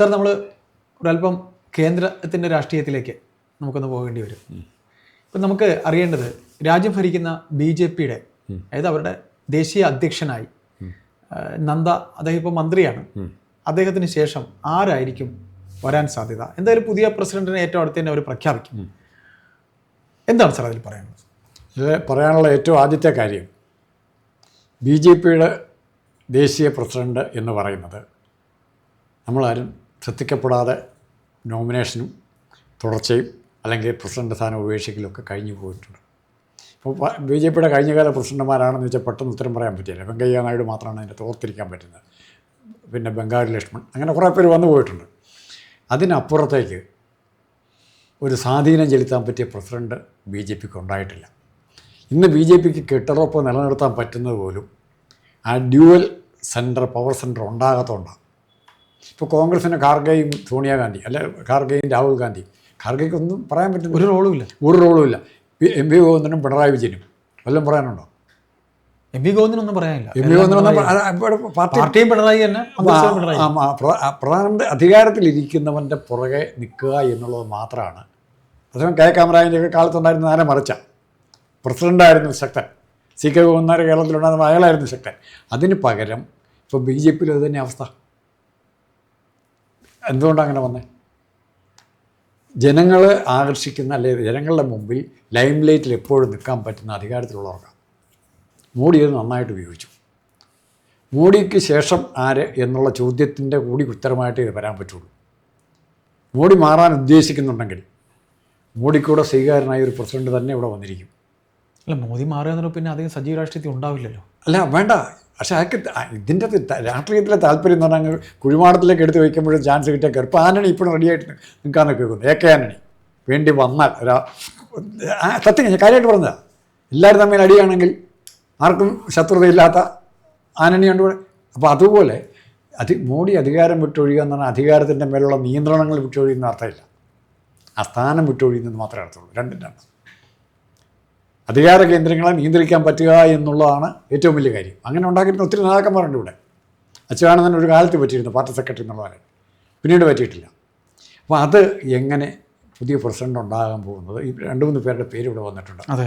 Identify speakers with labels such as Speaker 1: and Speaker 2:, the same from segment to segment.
Speaker 1: Sir നമ്മൾ ഒരല്പം കേന്ദ്രത്തിന്റെ രാഷ്ട്രീയത്തിലേക്ക് നമുക്കൊന്ന് പോകേണ്ടി വരും. ഇപ്പം നമുക്ക് അറിയേണ്ടത് രാജ്യം ഭരിക്കുന്ന ബി ജെ പിയുടെ അതായത് അവരുടെ ദേശീയ അധ്യക്ഷനായി നന്ദ അദ്ദേഹം ഇപ്പോൾ മന്ത്രിയാണ്. അദ്ദേഹത്തിന് ശേഷം ആരായിരിക്കും വരാൻ സാധ്യത? എന്തായാലും പുതിയ പ്രസിഡന്റിനെ ഏറ്റവും അടുത്ത് തന്നെ അവർ പ്രഖ്യാപിക്കും. എന്താണ് സാർ അതിൽ പറയാനുള്ളത്?
Speaker 2: ഇതിൽ പറയാനുള്ള ഏറ്റവും ആദ്യത്തെ കാര്യം ബി ജെ പിയുടെ ദേശീയ പ്രസിഡന്റ് എന്ന് പറയുന്നത് നമ്മളാരും ശ്രദ്ധിക്കപ്പെടാതെ നോമിനേഷനും തുടർച്ചയും അല്ലെങ്കിൽ പ്രസിഡന്റ് സ്ഥാനം ഉപേക്ഷിക്കലൊക്കെ കഴിഞ്ഞു പോയിട്ടുണ്ട്. ഇപ്പോൾ ബി ജെ പിയുടെ കഴിഞ്ഞകാല പ്രസിഡന്റുമാരാണെന്ന് വെച്ചാൽ പെട്ടെന്ന് ഉത്തരം പറയാൻ പറ്റില്ല. വെങ്കയ്യ നായിഡു മാത്രമാണ് അതിന്റെ തോർത്തിരിക്കാൻ പറ്റുന്നത്. പിന്നെ ബംഗാളി ലക്ഷ്മൺ അങ്ങനെ കുറേ പേര് വന്നു പോയിട്ടുണ്ട്. അതിനപ്പുറത്തേക്ക് ഒരു സ്വാധീനം ചെലുത്താൻ പറ്റിയ പ്രസിഡന്റ് ബി ജെ പിക്ക് ഉണ്ടായിട്ടില്ല. ഇന്ന് ബി ജെ പിക്ക് കെട്ടുറപ്പ് നിലനിർത്താൻ പറ്റുന്നത് പോലും ആ ഡ്യുവൽ സെന്റർ പവർ സെന്റർ ഉണ്ടാകാത്തതുകൊണ്ടാണ്. ഇപ്പോൾ കോൺഗ്രസിന് ഖാർഗെയും സോണിയാഗാന്ധി അല്ലെ ഖാർഗെയും രാഹുൽ ഗാന്ധി. ഖാർഗെക്കൊന്നും ഒന്നും പറയാൻ പറ്റുന്ന
Speaker 1: ഒരു റോളും ഇല്ല.
Speaker 2: ഒരു റോളും ഇല്ല. എം വി ഗോവിന്ദനും പിണറായി വിജയനും. വല്ലതും പറയാനുണ്ടോ?
Speaker 1: എം പി ഗോവിന്ദനൊന്നും പറയാനില്ല.
Speaker 2: എം പി ഗോവിന്ദനൊന്നും
Speaker 1: പാർട്ടിയും പിണറായി തന്നെ.
Speaker 2: പ്രധാനമന്ത്രി അധികാരത്തിലിരിക്കുന്നവന്റെ പുറകെ നിൽക്കുക എന്നുള്ളത് മാത്രമാണ്. അദ്ദേഹം കെ കാമറാജിന്റെ ഒക്കെ കാലത്തുണ്ടായിരുന്ന നേരെ മറിച്ച? പ്രസിഡന്റായിരുന്നു ശക്തൻ. സി കെ ഗോവന്നാർ കേരളത്തിലുണ്ടായിരുന്ന അയാളായിരുന്നു ശക്തൻ. അതിന് പകരം ഇപ്പോൾ ബി ജെ പിയിൽ അത് തന്നെ അവസ്ഥ. എന്തുകൊണ്ടാണ് അങ്ങനെ വന്നത് ജനങ്ങൾ ആകർഷിക്കുന്ന അല്ലെ ജനങ്ങളുടെ മുമ്പിൽ ലൈം ലൈറ്റിൽ എപ്പോഴും നിൽക്കാൻ പറ്റുന്ന അധികാരത്തിലുള്ളവർക്കാണ്. മോഡി അത് നന്നായിട്ട് ഉപയോഗിച്ചു. മോഡിക്ക് ശേഷം ആര് എന്നുള്ള ചോദ്യത്തിന്റെ കൂടി ഉത്തരമായിട്ട് ഇത് വരാൻ പറ്റുള്ളൂ. മോഡി മാറാൻ ഉദ്ദേശിക്കുന്നുണ്ടെങ്കിൽ മോഡിക്കൂടെ സ്വീകാരനായ ഒരു പ്രസിഡന്റ് തന്നെ ഇവിടെ വന്നിരിക്കും.
Speaker 1: അല്ല മോദി മാറിയെന്നു പിന്നെ അധികം സജീവ രാഷ്ട്രീയത്തിൽ ഉണ്ടാവില്ലല്ലോ.
Speaker 2: അല്ല വേണ്ട. പക്ഷേ അയാൾക്ക് ഇതിന്റെ അത് രാഷ്ട്രീയത്തിലെ താല്പര്യം എന്ന് പറഞ്ഞാൽ കുഴിമാടത്തിലേക്ക് എടുത്ത് വയ്ക്കുമ്പോഴും ചാൻസ് കിട്ടിയ കയറി. ആന്റണി ഇപ്പോഴും റെഡിയായിട്ട് നിൽക്കാന്നൊക്കെ വെക്കുന്നു എ കെ ആന്റണി വേണ്ടി വന്നാൽ ഒരാ സത്യം ഞാൻ കാര്യമായിട്ട് പറഞ്ഞതാ. എല്ലാവരും തമ്മിൽ അടിയാണെങ്കിൽ ആർക്കും ശത്രുതയില്ലാത്ത ആനണിയുണ്ട് അപ്പോൾ അതുപോലെ അധി മോഡി അധികാരം വിട്ടൊഴിയുക എന്ന് പറഞ്ഞാൽ അധികാരത്തിന്റെ മേലുള്ള നിയന്ത്രണങ്ങൾ വിട്ടൊഴിയുന്ന അർത്ഥമില്ല. ആ സ്ഥാനം വിട്ടൊഴിയുന്നത് മാത്രമേ അർത്ഥമുള്ളൂ രണ്ടിന്റെ അധികാര കേന്ദ്രങ്ങളെ നിയന്ത്രിക്കാൻ പറ്റുക എന്നുള്ളതാണ് ഏറ്റവും വലിയ കാര്യം. അങ്ങനെ ഉണ്ടാക്കിയിരുന്ന ഒത്തിരി നേതാക്കന്മാരുണ്ട് ഇവിടെ. അച്യുതാനന്ദൻ ഒരു കാലത്ത് പറ്റിയിരുന്നു പാർട്ടി സെക്രട്ടറി എന്നുള്ളവരെ പിന്നീട് പറ്റിയിട്ടില്ല. അപ്പോൾ അത് എങ്ങനെ പുതിയ പ്രസിഡന്റ് ഉണ്ടാകാൻ പോകുന്നത്? ഈ രണ്ട് മൂന്ന് പേരുടെ പേര് ഇവിടെ വന്നിട്ടുണ്ട്.
Speaker 1: അതെ.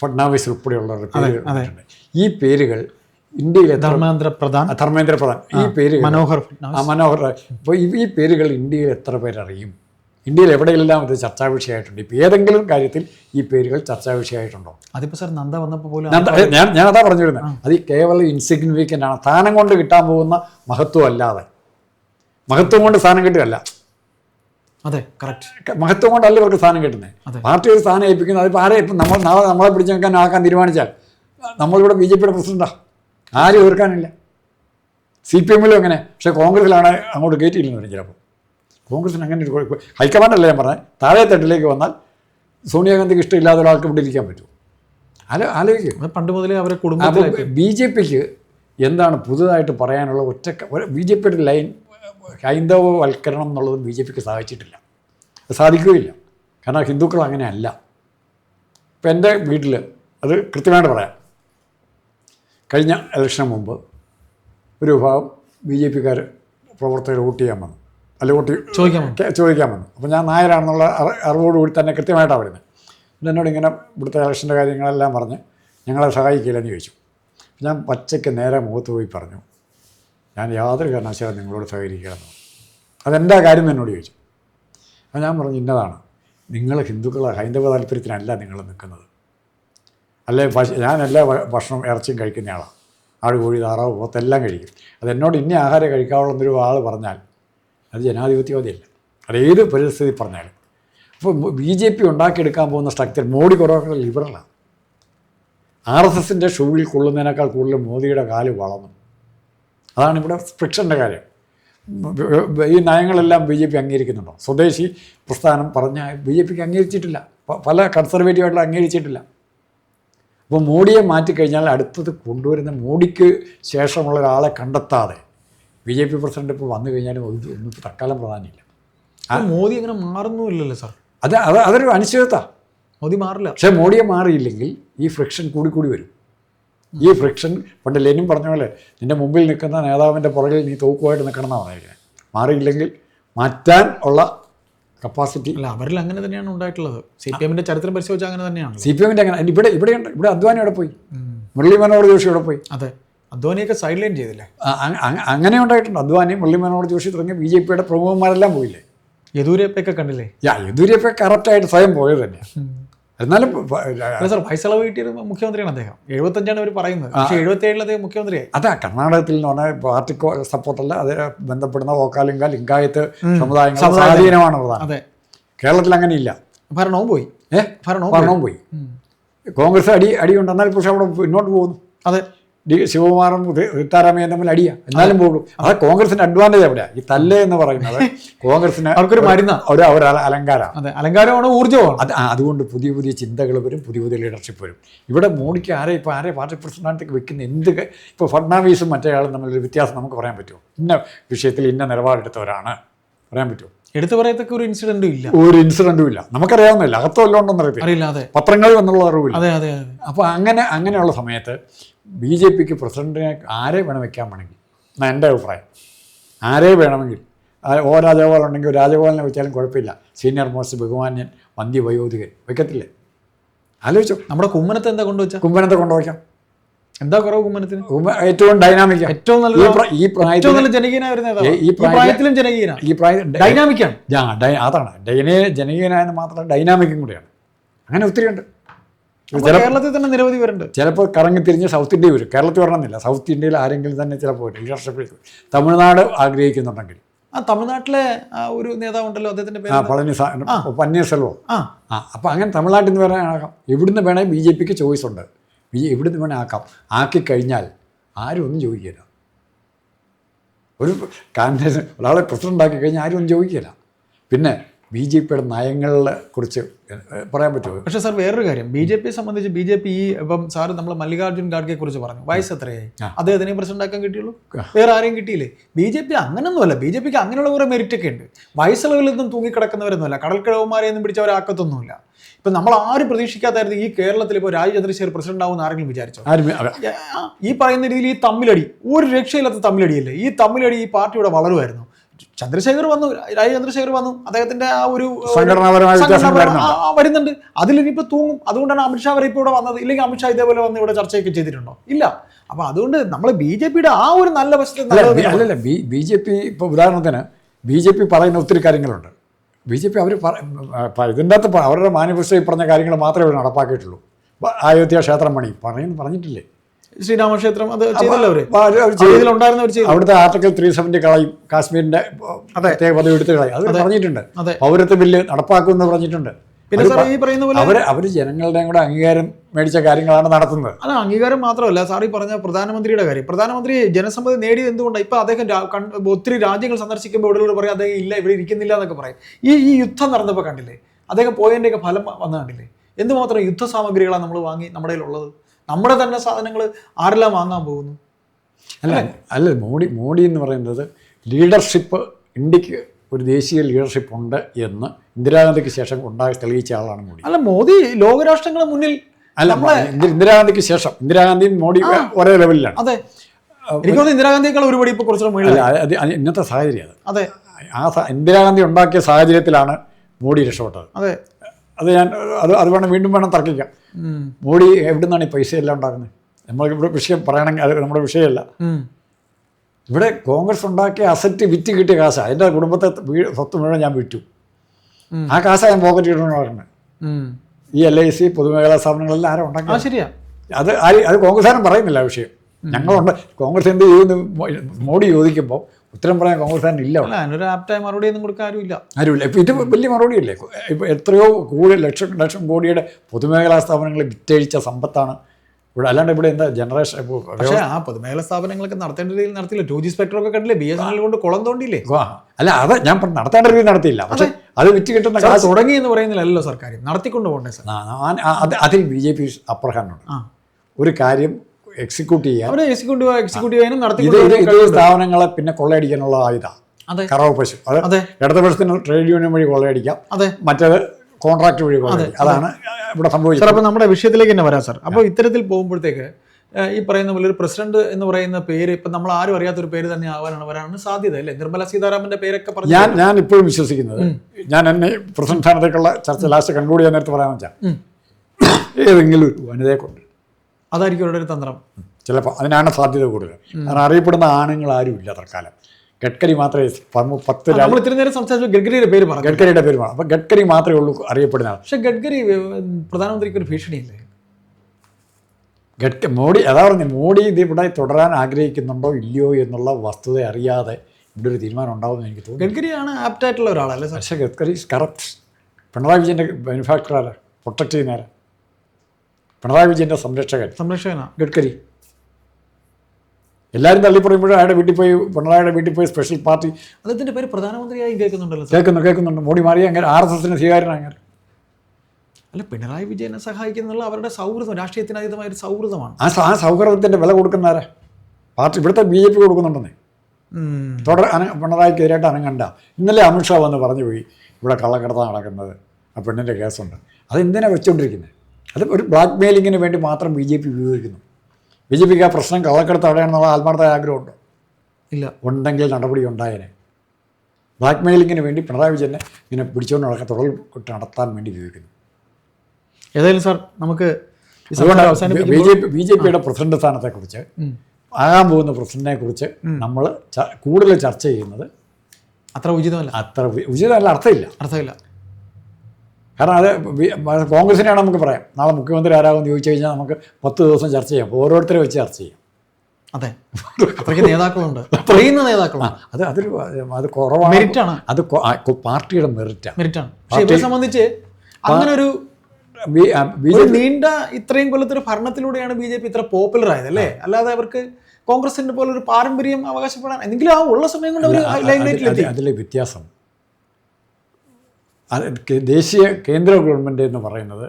Speaker 2: ഫഡ്നാവിസ് ഉൾപ്പെടെയുള്ളവരുടെ പേര് വന്നിട്ടുണ്ട്. ഈ പേരുകൾ ഇന്ത്യയിലെ
Speaker 1: ധർമ്മേന്ദ്ര പ്രധാൻ.
Speaker 2: ധർമ്മേന്ദ്ര പ്രധാൻ. ഈ പേര്
Speaker 1: മനോഹർ
Speaker 2: മനോഹർ ഇപ്പോൾ ഈ ഈ പേരുകൾ ഇന്ത്യയിൽ എത്ര പേരറിയും? ഇന്ത്യയിൽ എവിടെയെല്ലാം ഇത് ചർച്ചാ വിഷയമായിട്ടുണ്ട്? ഇപ്പോൾ ഏതെങ്കിലും കാര്യത്തിൽ ഈ പേരുകൾ ചർച്ചാ വിഷയമായിട്ടുണ്ടോ?
Speaker 1: അതിപ്പോൾ സാർ നന്ദ വന്നപ്പോൾ പോലും
Speaker 2: ഞാൻ ഞാൻ അതാ പറഞ്ഞു വരുന്നത് അത് കേവലം ഇൻസിഗ്നിഫിക്കന്റ് ആണ്. സ്ഥാനം കൊണ്ട് കിട്ടാൻ പോകുന്ന മഹത്വം അല്ലാതെ. മഹത്വം കൊണ്ട് സ്ഥാനം കിട്ടുകയല്ല.
Speaker 1: അതെ കറക്റ്റ്
Speaker 2: മഹത്വം കൊണ്ടല്ല ഇവർക്ക് സ്ഥാനം കിട്ടുന്നത്. പാർട്ടി ഒരു സ്ഥാനം ഏൽപ്പിക്കുന്നത് അതിപ്പോൾ ആരെ ഇപ്പം നമ്മൾ നാളെ നമ്മളെ പിടിച്ച് നിൽക്കാൻ ആക്കാൻ തീരുമാനിച്ചാൽ? നമ്മളിവിടെ ബി ജെ പിയുടെ പ്രസിഡന്റാണ് ആരും എതിർക്കാനില്ല. സി പി എമ്മിലും അങ്ങനെ. പക്ഷേ കോൺഗ്രസിലാണ് അങ്ങോട്ട് കയറ്റിയില്ലെന്ന് പറയും ചിലപ്പോൾ. കോൺഗ്രസിന് അങ്ങനെ ഒരു കുഴപ്പം ഹൈക്കമാൻഡല്ല ഞാൻ പറഞ്ഞത് താഴെ തട്ടിലേക്ക് വന്നാൽ സോണിയാഗാന്ധിക്ക് ഇഷ്ടമില്ലാത്ത ഒരാൾക്ക് ഇവിടെ ഇരിക്കാൻ പറ്റും ആലോ ആലോചിക്കും.
Speaker 1: പണ്ട് മുതലേ അവരെ കുടുംബത്തിൽ
Speaker 2: ബി ജെ പിക്ക് എന്താണ് പുതുതായിട്ട് പറയാനുള്ള ഒറ്റ ബി ജെ പിയുടെ ലൈൻ ഹൈന്ദവവൽക്കരണം എന്നുള്ളത് ബി ജെ പിക്ക് സാധിച്ചിട്ടില്ല. അത് സാധിക്കുകയില്ല. കാരണം ഹിന്ദുക്കൾ അങ്ങനെയല്ല. ഇപ്പം എന്റെ വീട്ടിൽ അത് കൃത്യമായിട്ട് പറയാം. കഴിഞ്ഞ ഇലക്ഷന് മുമ്പ് ഒരു വിഭാഗം ബി ജെ പിക്കാർ പ്രവർത്തകർ വോട്ട് ചെയ്യാൻ വന്നു. അല്ല വോട്ട്
Speaker 1: ചോദിക്കാൻ
Speaker 2: ചോദിക്കാൻ വന്നു. അപ്പോൾ ഞാൻ നായരാണെന്നുള്ള അറി- അറിവോടുകൂടി തന്നെ കൃത്യമായിട്ടാണ് വരുന്നത് പിന്നെ എന്നോട് ഇങ്ങനെ ഇവിടുത്തെ ഇലക്ഷന്റെ കാര്യങ്ങളെല്ലാം പറഞ്ഞ് ഞങ്ങളെ സഹായിക്കില്ലെന്ന് ചോദിച്ചു. ഞാൻ പച്ചയ്ക്ക് നേരെ മുഖത്ത് പോയി പറഞ്ഞു ഞാൻ യാതൊരു കാരണവശാലും നിങ്ങളോട് സഹകരിക്കുകയെന്ന് അതെന്താ കാര്യം എന്നോട് ചോദിച്ചു. അപ്പോൾ ഞാൻ പറഞ്ഞു ഇന്നതാണ്. നിങ്ങൾ ഹിന്ദുക്കളെ ഹൈന്ദവ താല്പര്യത്തിനല്ല നിങ്ങൾ നിൽക്കുന്നത്. അല്ലേ ഞാൻ എല്ലാ ഭക്ഷണം ഇറച്ചിയും കഴിക്കുന്ന ആളാണ് ആട് കോഴി താറാവ് പോത്തെല്ലാം കഴിക്കും. അത് എന്നോട് ഇന്ന ആഹാരം കഴിക്കാവുള്ളൊരു ആൾ പറഞ്ഞാൽ അത് ജനാധിപത്യവാദിയല്ല അത് ഏത് പരിസ്ഥിതി പറഞ്ഞാലും. അപ്പോൾ ബി ജെ പി ഉണ്ടാക്കിയെടുക്കാൻ പോകുന്ന സ്ട്രക്ചർ മോഡി കുറേ ലിബറലാണ് ആർ എസ് എസിന്റെ ഷൂവിൽ കൊള്ളുന്നതിനേക്കാൾ കൂടുതൽ മോദിയുടെ കാൽ വളർന്നു. അതാണ് ഇവിടെ ഫ്രിക്ഷന്റെ കാര്യം. ഈ നയങ്ങളെല്ലാം ബി ജെ പി അംഗീകരിക്കുന്നുണ്ടോ? സ്വദേശി പ്രസ്ഥാനം പറഞ്ഞ ബി ജെ പിക്ക് അംഗീകരിച്ചിട്ടില്ല. പല കൺസർവേറ്റീവായിട്ടുള്ള അംഗീകരിച്ചിട്ടില്ല. അപ്പോൾ മോഡിയെ മാറ്റിക്കഴിഞ്ഞാൽ അടുത്തത് കൊണ്ടുവരുന്ന മോഡിക്ക് ശേഷമുള്ള ഒരാളെ കണ്ടെത്താതെ ബി ജെ പി പ്രസിഡന്റ് ഇപ്പോൾ വന്നു കഴിഞ്ഞാലും ഒരു- ഒന്നും തക്കാലം തൽക്കാലം പ്രധാനമില്ല
Speaker 1: ആ മോദി അങ്ങനെ മാറുന്നുമില്ലല്ലോ സാർ.
Speaker 2: അത് അത് അതൊരു അനിശ്ചിതത്വമാണ്
Speaker 1: മോദി മാറില്ല.
Speaker 2: പക്ഷേ മോഡിയെ മാറിയില്ലെങ്കിൽ ഈ ഫ്രിക്ഷൻ കൂടിക്കൂടി കൂടി വരും. ഈ ഫ്രിക്ഷൻ പണ്ട് ലെനിൻ പറഞ്ഞ പോലെ നിന്റെ മുമ്പിൽ നിൽക്കുന്ന നേതാവിന്റെ പുറകിൽ നീ തോക്കുമായിട്ട് നിൽക്കണം എന്നാണ് പറഞ്ഞിരിക്കുന്നത്. മാറിയില്ലെങ്കിൽ മാറ്റാൻ ഉള്ള കപ്പാസിറ്റി
Speaker 1: അല്ല അവരിൽ അങ്ങനെ തന്നെയാണ് ഉണ്ടായിട്ടുള്ളത്. സി പി എമ്മിന്റെ ചരിത്രം പരിശോധിച്ചാൽ അങ്ങനെ തന്നെയാണ്
Speaker 2: സി പി എമ്മിന്റെ അങ്ങനെ ഇവിടെ ഇവിടെയുണ്ട് ഇവിടെ അദ്വാനി അവിടെ പോയി. മുരളി മനോഹർ ജോഷി ഇവിടെ പോയി.
Speaker 1: അതെ. അദ്വാനിയൊക്കെ സൈഡ് ലൈൻ ചെയ്തില്ലേ
Speaker 2: അങ്ങനെ ഉണ്ടായിട്ടുണ്ട്. അദ്വാനി മുരളി മനോഹർ ജോഷി തുടങ്ങിയ ബി ജെ പിയുടെ പ്രമുഖന്മാരെല്ലാം പോയില്ലേ?
Speaker 1: യെദൂരപ്പൊക്കെ കണ്ടില്ലേ?
Speaker 2: യാ യദൂരപ്പ കറക്റ്റായിട്ട് സ്വയം പോയത് തന്നെയാണ് എന്നാലും
Speaker 1: സാർ വയസ്സളവ് കിട്ടിയത് മുഖ്യമന്ത്രിയാണ് അദ്ദേഹം. എഴുപത്തഞ്ചാണ് അവർ പറയുന്നത്. പക്ഷേ എഴുപത്തി ഏഴിൽ അദ്ദേഹം മുഖ്യമന്ത്രിയായി.
Speaker 2: അതാ കർണാടകത്തിൽ എന്ന് പറഞ്ഞാൽ പാർട്ടി സപ്പോർട്ടല്ല അത് ബന്ധപ്പെടുന്ന ഓക്കാലിംഗ ലിംഗായത്ത് സമുദായങ്ങളുടെ സ്വാധീനമാണ് പ്രധാനം.
Speaker 1: അതെ.
Speaker 2: കേരളത്തിൽ അങ്ങനെ ഇല്ല
Speaker 1: ഭരണവും പോയി.
Speaker 2: ഏഹ്
Speaker 1: ഭരണവും
Speaker 2: ഭരണവും പോയി. കോൺഗ്രസ് അടി അടി ഉണ്ടെന്നാൽ പക്ഷെ അവിടെ പിന്നോട്ട് പോകുന്നു.
Speaker 1: അതെ.
Speaker 2: ഡി ശിവകുമാറും സീതാരാമയ്യൻ തമ്മിൽ അടിയ. എന്നാലും പോകും. അത് കോൺഗ്രസിന്റെ അഡ്വാന്റേജ് എവിടെയാ? ഈ തല്ല് എന്ന് പറയുന്നത് കോൺഗ്രസിന്
Speaker 1: അവർക്കൊരു മരുന്ന.
Speaker 2: ഒരു ഒരു അലങ്കാരമാണ്.
Speaker 1: അതെ. അലങ്കാരമാണ് ഊർജമാണ്.
Speaker 2: അത് അതുകൊണ്ട് പുതിയ പുതിയ ചിന്തകൾ വരും പുതിയ പുതിയ ലീഡർഷിപ്പ് വരും. ഇവിടെ മോഡിക്ക് ആരെ ഇപ്പോൾ ആരെ പാർട്ടി പ്രസിഡന്റായിട്ട് വെക്കുന്ന എന്ത് ഇപ്പോൾ ഫഡ്നാവീസും മറ്റേയാളും തമ്മിലൊരു വ്യത്യാസം നമുക്ക് പറയാൻ പറ്റുമോ? ഇന്ന വിഷയത്തിൽ ഇന്ന നിലപാടെടുത്തവരാണ്. പറയാൻ പറ്റുമോ?
Speaker 1: എടുത്തു പറയത്തക്ക ഒരു ഇൻസിഡന്റും ഇല്ല.
Speaker 2: ഒരു ഇൻസിഡന്റും ഇല്ല. നമുക്കറിയാവുന്നില്ല അകത്തോ വല്ലതും ഉണ്ടെന്ന്
Speaker 1: അറിയില്ല
Speaker 2: പത്രങ്ങളിൽ വന്നുള്ള അറിവില്ല.
Speaker 1: അതെ അതെ അതെ.
Speaker 2: അപ്പോൾ അങ്ങനെ അങ്ങനെയുള്ള സമയത്ത് ബി ജെ പിക്ക് പ്രസിഡന്റിനെ ആരെ വേണം വെക്കാൻ വേണമെങ്കിൽ? എന്നാണ് എന്റെ അഭിപ്രായം. ആരെ വേണമെങ്കിൽ? ഓ രാജഗോപാൽ ഉണ്ടെങ്കിൽ രാജഗോപാലിനെ വെച്ചാലും കുഴപ്പമില്ല. സീനിയർ മോസ്റ്റ് ബഹുമാന്യൻ വന്ധ്യവയോധികൻ വെക്കത്തില്ലേ? ആലോചിച്ചോ.
Speaker 1: നമ്മുടെ കുമ്മനത്തെ എന്താ കൊണ്ടുവച്ചാൽ
Speaker 2: കുമ്പനത്തെ കൊണ്ടുവയ്ക്കാം.
Speaker 1: എന്താ കുറവ് കുമ്മനത്തിന്?
Speaker 2: ഏറ്റവും ഡൈനാമിക്
Speaker 1: ഏറ്റവും നല്ല
Speaker 2: ഈ
Speaker 1: ഏറ്റവും
Speaker 2: പ്രായത്തിൽ
Speaker 1: നല്ല
Speaker 2: ഈ-
Speaker 1: പ്രായത്തിലും ജനകീയനാണ്
Speaker 2: ഈ പ്രായം
Speaker 1: ഡൈനാമിക്കാണ്
Speaker 2: അതാണ്. ഡൈനേ ജനകീയനായെന്ന് മാത്രമല്ല ഡൈനാമിക്കും കൂടിയാണ്. അങ്ങനെ ഒത്തിരി ഉണ്ട്.
Speaker 1: നമ്മുടെ കേരളത്തിൽ തന്നെ നിരവധി പേരുണ്ട്.
Speaker 2: ചിലപ്പോൾ കറങ്ങി തിരിഞ്ഞ് സൗത്ത് ഇന്ത്യ വരും. കേരളത്തിൽ വരണമെന്നില്ല സൗത്ത് ഇന്ത്യയിൽ ആരെങ്കിലും തന്നെ ചിലപ്പോൾ വരും. ലീഡർഷിപ്പിൽ തമിഴ്നാട് ആഗ്രഹിക്കുന്നുണ്ടെങ്കിൽ.
Speaker 1: ആ തമിഴ്നാട്ടിലെ ഒരു നേതാവുണ്ടല്ലോ അദ്ദേഹത്തിന്റെ പേര്
Speaker 2: പളനി പന്നീർസെൽവം
Speaker 1: ആ.
Speaker 2: ആ. അപ്പോൾ അങ്ങനെ തമിഴ്നാട്ടിൽ നിന്ന് വരാൻ ആകാം എവിടുന്ന് വേണേൽ ബി ജെ പിക്ക് ചോയ്സ് ഉണ്ട്. ബി ജെ എവിടുന്ന് വേണേൽ ആക്കാം. ആക്കി കഴിഞ്ഞാൽ ആരും ഒന്നും ചോദിക്കില്ല. ഒരു കാൻഡിഡേറ്റ് ഒരാളെ പ്രസിഡന്റ് ആക്കി കഴിഞ്ഞാൽ ആരും ഒന്നും ചോദിക്കില്ല. പിന്നെ ബി ജെ പിയുടെ നയങ്ങളെ കുറിച്ച് പറയാൻ പറ്റുമോ?
Speaker 1: പക്ഷേ സാർ വേറൊരു കാര്യം. ബി ജെ പിയെ സംബന്ധിച്ച് ബി ജെ പി ഈ ഇപ്പം സാറ് നമ്മൾ മല്ലികാർജുൻ ഖാർഗെ കുറിച്ച് പറഞ്ഞു. വയസ്സ് എത്രയായി. അദ്ദേഹത്തിനെ പ്രസിഡന്റ് ആക്കാൻ കിട്ടിയുള്ളൂ? വേറെ ആരെയും കിട്ടിയില്ലേ? ബി ജെ പി അങ്ങനൊന്നുമല്ല. ബി ജെ പിക്ക് അങ്ങനെയുള്ള കുറെ മെറിറ്റ് ഒക്കെ ഉണ്ട്. വയസ്സളവിൽ നിന്നും തൂങ്ങിക്കിടക്കുന്നവരൊന്നുമല്ല. കടൽക്കിഴവന്മാരെയൊന്നും പിടിച്ചവരാക്കത്തൊന്നുമില്ല ഇപ്പം നമ്മൾ ആരും പ്രതീക്ഷിക്കാത്തായിരുന്നു ഈ കേരളത്തിൽ ഇപ്പോൾ രാജ് ചന്ദ്രശേഖർ പ്രസിഡന്റ് ആവുമെന്ന് ആരെങ്കിലും വിചാരിച്ചോ? ഈ പറയുന്ന രീതിയിൽ ഈ തമ്മിലടി ഒരു രക്ഷയില്ലാത്ത തമ്മിലടിയല്ലേ? ഈ തമ്മിലടി ഈ പാർട്ടിയുടെ വളരുമായിരുന്നു. ചന്ദ്രശേഖർ വന്നു രാജ ചന്ദ്രശേഖർ വന്നു. അദ്ദേഹത്തിന്റെ ആ ഒരു
Speaker 2: വരുന്നുണ്ട്.
Speaker 1: അതിലിനിപ്പോ തൂങ്ങും. അതുകൊണ്ടാണ് അമിത്ഷാ വരെ ഇപ്പോൾ ഇവിടെ വന്നത്. ഇല്ലെങ്കിൽ അമിത്ഷാ ഇതേപോലെ വന്ന് ഇവിടെ ചർച്ചയൊക്കെ ചെയ്തിട്ടുണ്ടോ? ഇല്ല. അപ്പൊ അതുകൊണ്ട് നമ്മൾ ബി ജെ പിയുടെ ആ ഒരു നല്ല വശത്തെ
Speaker 2: ബി- അല്ലല്ല. ബി ബി ജെ പി ഇപ്പോൾ ഉദാഹരണത്തിന് ബി ജെ പി പറയുന്ന ഒത്തിരി കാര്യങ്ങളുണ്ട്. ബി ജെ പി അവർ ഇതിന്റെ അകത്ത് അവരുടെ ഈ പറഞ്ഞ കാര്യങ്ങൾ മാത്രമേ അവർ നടപ്പാക്കിയിട്ടുള്ളൂ. അയോധ്യ ക്ഷേത്രം പണി. പറയുന്നു പറഞ്ഞിട്ടില്ലേ?
Speaker 1: ശ്രീരാമക്ഷേത്രം അത് ചെയ്തല്ലോ
Speaker 2: അവിടുത്തെ ആർട്ടിക്കൽ ത്രീ സെവന്റി കളയും കാശ്മീരിന്റെ പ്രത്യേക പദവി എടുത്ത് കളയും. അത് പറഞ്ഞിട്ടുണ്ട്.
Speaker 1: അതെ.
Speaker 2: പൗരത്വ ബില്ല് നടപ്പാക്കുമെന്ന് പറഞ്ഞിട്ടുണ്ട്.
Speaker 1: പിന്നെ സാർ ഈ പറയുന്ന പോലെ
Speaker 2: അവർ അവർ ജനങ്ങളുടെയും കൂടെ അംഗീകാരം മേടിച്ച കാര്യങ്ങളാണ് നടത്തുന്നത്.
Speaker 1: അല്ല അംഗീകാരം മാത്രമല്ല സാർ ഈ പറഞ്ഞ പ്രധാനമന്ത്രിയുടെ കാര്യം. പ്രധാനമന്ത്രി ജനസമ്മതി നേടിയത് എന്തുകൊണ്ടാണ് ഇപ്പൊ അദ്ദേഹം ഒത്തിരി രാജ്യങ്ങൾ സന്ദർശിക്കുമ്പോൾ ഇവിടെ പറയും അദ്ദേഹം ഇല്ല ഇവിടെ ഇരിക്കുന്നില്ല എന്നൊക്കെ പറയും. ഈ ഈ യുദ്ധം നടന്നപ്പോൾ കണ്ടില്ലേ? അദ്ദേഹം പോയതിന്റെയൊക്കെ ഫലം വന്നു കണ്ടില്ലേ? എന്തുമാത്രം യുദ്ധ സാമഗ്രികളാണ് നമ്മൾ വാങ്ങി നമ്മുടെ കയ്യിലുള്ളത്? നമ്മുടെ തന്നെ സാധനങ്ങൾ ആരെല്ലാം വാങ്ങാൻ പോകുന്നു?
Speaker 2: അല്ല അല്ല? മോഡി മോഡി എന്ന് പറയുന്നത് ലീഡർഷിപ്പ് ഇന്ത്യയ്ക്ക് ഒരു ദേശീയ ലീഡർഷിപ്പ് ഉണ്ട് എന്ന് ഇന്ദിരാഗാന്ധിക്ക് ശേഷം ഉണ്ടായി തെളിയിച്ച ആളാണ് മോഡി.
Speaker 1: അല്ല മോദി ലോകരാഷ്ട്രങ്ങളുടെ മുന്നിൽ
Speaker 2: അല്ല ഇന്ദിരാഗാന്ധിക്ക് ശേഷം ഇന്ദിരാഗാന്ധിയും മോഡി ഒരേ ലെവലിലാണ്
Speaker 1: അതെ. എനിക്ക് ഇന്ദിരാഗാന്ധിയേക്കാൾ ഒരുപടി ഇപ്പൊ കുറച്ചുകൂടെ
Speaker 2: ഇന്നത്തെ സാഹചര്യം അത്.
Speaker 1: അതെ.
Speaker 2: ആ ഇന്ദിരാഗാന്ധി ഉണ്ടാക്കിയ സാഹചര്യത്തിലാണ് മോഡി രക്ഷപ്പെട്ടത്.
Speaker 1: അതെ.
Speaker 2: അത് ഞാൻ അത് അത് വേണം വീണ്ടും വേണം തർക്കിക്കാം. മോഡി എവിടെ നിന്നാണ് ഈ പൈസ എല്ലാം ഉണ്ടാക്കുന്നത്? നമ്മൾക്ക് ഇവിടെ വിഷയം പറയണമെങ്കിൽ അത് നമ്മുടെ വിഷയമല്ല. ഇവിടെ കോൺഗ്രസ് ഉണ്ടാക്കിയ അസറ്റ് വിറ്റ് കിട്ടിയ കാശ. എന്റെ കുടുംബത്തെ സ്വത്ത് മുഴുവൻ ഞാൻ വിറ്റു. ആ കാശ ഞാൻ പോക്കറ്റ് ഇട്ടുകൊണ്ട് നടക്കുന്നത് ഈ എൽ ഐ സി പൊതുമേഖലാ സ്ഥാപനങ്ങളെല്ലാം ആരും ഉണ്ടാക്കി
Speaker 1: ശരിയാ.
Speaker 2: അത് ആര് അത് കോൺഗ്രസ്സുകാരൻ പറയുന്നില്ല ആ വിഷയം. ഞങ്ങളുണ്ട്. കോൺഗ്രസ് എന്ത് ചെയ്യുന്നു? മോഡി ചോദിക്കുമ്പോൾ ഉത്തരം പറയാൻ കോൺഗ്രസ്സുകാരൻ ഇല്ല അവിടെ.
Speaker 1: അല്ല അതിനൊരു ആപ്റ്റായ മറുപടി ഒന്നും കൊടുക്കാൻ ആരുമില്ല.
Speaker 2: ആരുമില്ല. ഇപ്പം ഇത് വലിയ മറുപടിയല്ലേ ഇപ്പോൾ എത്രയോ കൂടുതൽ ലക്ഷം ലക്ഷം കോടിയുടെ പൊതുമേഖലാ സ്ഥാപനങ്ങൾ വിറ്റഴിച്ച സമ്പത്താണ് ഇവിടെ. അല്ലാണ്ട് ഇവിടെ എന്താ ജനറേഷൻ
Speaker 1: പക്ഷേ ആ പൊതുമേഖല സ്ഥാപനങ്ങളൊക്കെ നടത്തേണ്ട രീതിയിൽ നടത്തില്ല ടു ജി സ്പെക്ടർ ഒക്കെ കണ്ടില്ലേ? ബി എസ് എൻ എൽ കൊണ്ട് കുളം
Speaker 2: തോണ്ടില്ലേ അല്ല അത് ഞാൻ നടത്തേണ്ട രീതിയിൽ നടത്തിയില്ല. പക്ഷേ അത് വിറ്റ് കിട്ടുന്ന കാശ്
Speaker 1: തുടങ്ങി എന്ന് പറയുന്നില്ലല്ലോ സർക്കാർ നടത്തിക്കൊണ്ട് പോകണ്ടേ സാർ?
Speaker 2: അതിൽ ബി ജെ പി അപ്രഹാനുണ്ട് ഒരു കാര്യം എക്സിക്യൂട്ട് ചെയ്യാൻ
Speaker 1: അവരെ എക്സിക്യൂട്ടീവ് എക്സിക്യൂട്ടീവ് ചെയ്യാനും
Speaker 2: ഇത്
Speaker 1: നടത്തിക്കൊണ്ട്
Speaker 2: ഇത് ഇത് സ്ഥാപനങ്ങളെ പിന്നെ കൊള്ളയടിക്കാനുള്ള ആയുധം കറവ് പശു അത് ഇടതുപക്ഷത്തിന് ട്രേഡ് യൂണിയൻ വഴി കൊള്ളയടിക്കാം.
Speaker 1: അതെ.
Speaker 2: മറ്റേത് കോൺട്രാക്ട് വഴി കൊള്ളയടിക്കാം. അതാണ് ഇവിടെ സംഭവിച്ചത്.
Speaker 1: അപ്പോൾ നമ്മുടെ വിഷയത്തിലേക്ക് തന്നെ വരാം സാർ. അപ്പോൾ ഇത്തരത്തിൽ പോകുമ്പോഴത്തേക്ക് ഈ പറയുന്ന പോലെ ഒരു പ്രസിഡന്റ് എന്ന് പറയുന്ന പേര് ഇപ്പം നമ്മൾ ആരും അറിയാത്തൊരു പേര് തന്നെ ആവാനാണ് വരാനാണ് സാധ്യത അല്ലേ? നിർമ്മല സീതാരാമന്റെ പേരൊക്കെ പറഞ്ഞു
Speaker 2: ഞാൻ ഞാൻ ഇപ്പോഴും വിശ്വസിക്കുന്നത് ഞാൻ എന്നെ പ്രസിഡന്റ് സ്ഥാനത്തേക്കുള്ള ചർച്ച ലാസ്റ്റ് കൺക്ലൂഡ് ചെയ്യാൻ നേരത്തെ പറയാമെന്ന് വെച്ചാൽ ഏതെങ്കിലും ഒരു വനിതയെ കൊണ്ട്
Speaker 1: അതായിരിക്കും അവരുടെ ഒരു തന്ത്രം.
Speaker 2: ചിലപ്പോൾ അതിനാണ് സാധ്യത കൂടുതൽ. കാരണം അറിയപ്പെടുന്ന ആണുങ്ങൾ ആരും ഇല്ല തൽക്കാലം. ഗഡ്കരി മാത്രമേ പത്ത്
Speaker 1: നമ്മൾ ഇത്രയും നേരം സംസാരിച്ചു ഗഡ്കരിയുടെ പേര് പറഞ്ഞു.
Speaker 2: ഗഡ്കരിയുടെ പേര് പറഞ്ഞു. അപ്പം ഗഡ്കരി മാത്രമേ ഉള്ളൂ അറിയപ്പെടുന്ന ആൾ.
Speaker 1: പക്ഷെ ഗഡ്കരി പ്രധാനമന്ത്രിക്ക് ഒരു ഭീഷണിയില്ലേ?
Speaker 2: ഗഡ്ക മോഡി അതാ പറഞ്ഞു മോഡി ഇത് ഇവിടെ തുടരാൻ ആഗ്രഹിക്കുന്നുണ്ടോ ഇല്ലയോ എന്നുള്ള വസ്തുത അറിയാതെ ഇവിടെ ഒരു തീരുമാനം ഉണ്ടാവുമെന്ന് എനിക്ക് തോന്നുന്നു.
Speaker 1: ഗഡ്കരിയാണ് ആപ്റ്റായിട്ടുള്ള ഒരാളല്ലേ
Speaker 2: പക്ഷേ ഗഡ്കരി കറപ്റ്റ് പിണറായി വിജയന്റെ മാനുഫാക്ചറാണ് പ്രൊട്ടക്ട് ചെയ്യുന്നവരാ പിണറായി വിജയന്റെ സംരക്ഷകൻ
Speaker 1: സംരക്ഷകനാ.
Speaker 2: ഗഡ്കരി. എല്ലാവരും തള്ളിപ്പറയുമ്പോഴും അയാളുടെ വീട്ടിൽ പോയി പിണറായിയുടെ വീട്ടിൽ പോയി സ്പെഷ്യൽ പാർട്ടി
Speaker 1: അദ്ദേഹത്തിന്റെ പേര് പ്രധാനമന്ത്രിയായി കേൾക്കുന്നുണ്ടല്ലോ
Speaker 2: കേൾക്കുന്നു കേൾക്കുന്നുണ്ട് മോഡി മാറി അങ്ങനെ ആർ എസ് എസിന് സ്വീകാരനാണ് അങ്ങനെ
Speaker 1: അല്ല പിണറായി വിജയനെ സഹായിക്കുന്നുള്ള അവരുടെ സൗഹൃദം രാഷ്ട്രീയത്തിന് അതീതമായ ഒരു സൗഹൃദമാണ്.
Speaker 2: ആ സൗഹൃദത്തിന്റെ ആ സൗഹൃദത്തിന്റെ വില കൊടുക്കുന്നവരാ പാർട്ടി ഇവിടുത്തെ ബി ജെ പി കൊടുക്കുന്നുണ്ടെന്നേ. തുടർ അന പിണറായിക്കെതിരായിട്ട് അനങ്ങണ്ട. ഇന്നലെ അമിത്ഷാ വന്ന് പറഞ്ഞു പോയി ഇവിടെ കള്ളക്കടത്ത നടക്കുന്നത്. ആ പെണ്ണിന്റെ കേസുണ്ട്. അതെന്തിനാണ് വെച്ചുകൊണ്ടിരിക്കുന്നത് അത് ഒരു ബ്ലാക്ക് മെയിലിങ്ങിന് വേണ്ടി മാത്രം ബി ജെ പി ഉപയോഗിക്കുന്നു. ബി ജെ പിക്ക് ആ പ്രശ്നം കള്ളക്കടത്ത് തടയണമെന്നുള്ള ആത്മാർത്ഥ ആഗ്രഹമുണ്ടോ?
Speaker 1: ഇല്ല.
Speaker 2: ഉണ്ടെങ്കിൽ നടപടി ഉണ്ടായേനെ. ബ്ലാക്ക് മെയിലിങ്ങിന് വേണ്ടി പിണറായി വിജയനെ ഇങ്ങനെ പിടിച്ചുകൊണ്ട് നടക്കാൻ തുടർ കൊട്ട് നടത്താൻ വേണ്ടി ഉപയോഗിക്കുന്നു.
Speaker 1: ഏതായാലും സാർ നമുക്ക്
Speaker 2: B J P B J പിയുടെ പ്രസിഡന്റ് സ്ഥാനത്തെക്കുറിച്ച്. ആകാൻ പോകുന്ന പ്രസിഡന്റിനെ കുറിച്ച് നമ്മൾ കൂടുതൽ ചർച്ച ചെയ്യുന്നത്
Speaker 1: അത്ര ഉചിതമല്ല.
Speaker 2: അത്ര ഉചിതമല്ല അർത്ഥമില്ല.
Speaker 1: അർത്ഥമില്ല.
Speaker 2: കാരണം അത് കോൺഗ്രസിനെയാണ് നമുക്ക് പറയാം. നാളെ മുഖ്യമന്ത്രി ആരാകുമെന്ന് ചോദിച്ചു കഴിഞ്ഞാൽ നമുക്ക് പത്ത് ദിവസം ചർച്ച ചെയ്യാം. ഓരോരുത്തരെ വെച്ച് ചർച്ച ചെയ്യാം.
Speaker 1: അതെ. അത്രയ്ക്ക് നേതാക്കളുണ്ട്. അത്രയും നേതാക്കളാണ്
Speaker 2: അത് അതൊരു അത് കുറവാണ്.
Speaker 1: മെറിറ്റ് ആണ്.
Speaker 2: അത് പാർട്ടിയുടെ മെറിറ്റാണ്
Speaker 1: മെറിറ്റാണ് പക്ഷേ ഇവരെ സംബന്ധിച്ച് അങ്ങനെ ഒരു
Speaker 2: ബി ബി
Speaker 1: ഒരു നീണ്ട ഇത്രയും കൊല്ലത്തെ ഒരു ഭരണത്തിലൂടെയാണ് ബി ജെ പി ഇത്ര പോപ്പുലർ ആയത് അല്ലേ അല്ലാതെ അവർക്ക് കോൺഗ്രസിന്റെ പോലെ ഒരു പാരമ്പര്യം അവകാശപ്പെടാൻ എന്തെങ്കിലും ആ ഉള്ള സമയം കൊണ്ട് അവർ
Speaker 2: അതിലെ വ്യത്യാസം. ദേശീയ കേന്ദ്ര ഗവൺമെന്റ് എന്ന് പറയുന്നത്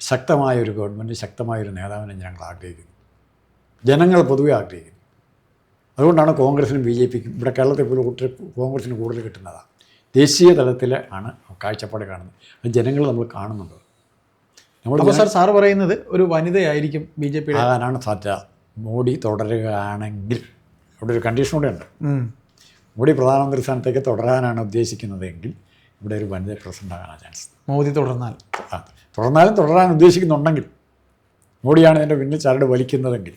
Speaker 2: ശക്തമായ ഒരു ഗവൺമെന്റ് ശക്തമായ ഒരു നേതാവിനെ ഞങ്ങൾ ആഗ്രഹിക്കുന്നു. ജനങ്ങൾ പൊതുവെ ആഗ്രഹിക്കുന്നു. അതുകൊണ്ടാണ് കോൺഗ്രസിനും ബി ജെ പിക്കും ഇവിടെ കേരളത്തിൽ പോലും കൂട്ടി കോൺഗ്രസിന് കൂടുതൽ കിട്ടുന്നതാണ് ദേശീയ തലത്തിൽ ആണ് കാഴ്ചപ്പാട് കാണുന്നത്. അത് ജനങ്ങൾ നമ്മൾ കാണുന്നുണ്ട്. നമ്മൾ
Speaker 1: സാർ സാർ പറയുന്നത് ഒരു വനിതയായിരിക്കും ബി ജെ പി
Speaker 2: ആകാനാണ് സാധ്യത. മോഡി തുടരുകയാണെങ്കിൽ അവിടെ ഒരു കണ്ടീഷൻ കൂടെ ഉണ്ട്. മോഡി പ്രധാനമന്ത്രി സ്ഥാനത്തേക്ക് തുടരാനാണ് ഉദ്ദേശിക്കുന്നതെങ്കിൽ ഇവിടെ ഒരു വനിത പ്രസിഡന്റ് ആകാനാണ് ചാൻസ്.
Speaker 1: മോദി തുടർന്നാൽ?
Speaker 2: ആ തുടർന്നാലും തുടരാൻ ഉദ്ദേശിക്കുന്നുണ്ടെങ്കിൽ മോഡിയാണ് ഇതിന്റെ പിന്നിൽ ചരട് വലിക്കുന്നതെങ്കിൽ.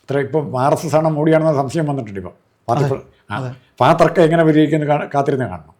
Speaker 2: അത്ര ഇപ്പം ആർ എസ് എസ് ആണോ മോഡിയാണെന്ന സംശയം വന്നിട്ടുണ്ട് ഇപ്പം. പാർട്ടി അതെ ആ. അപ്പോൾ ആ തർക്കം എങ്ങനെ പരിഹരിക്കുന്നു കാണ- കാത്തിരുന്ന് കാണണം?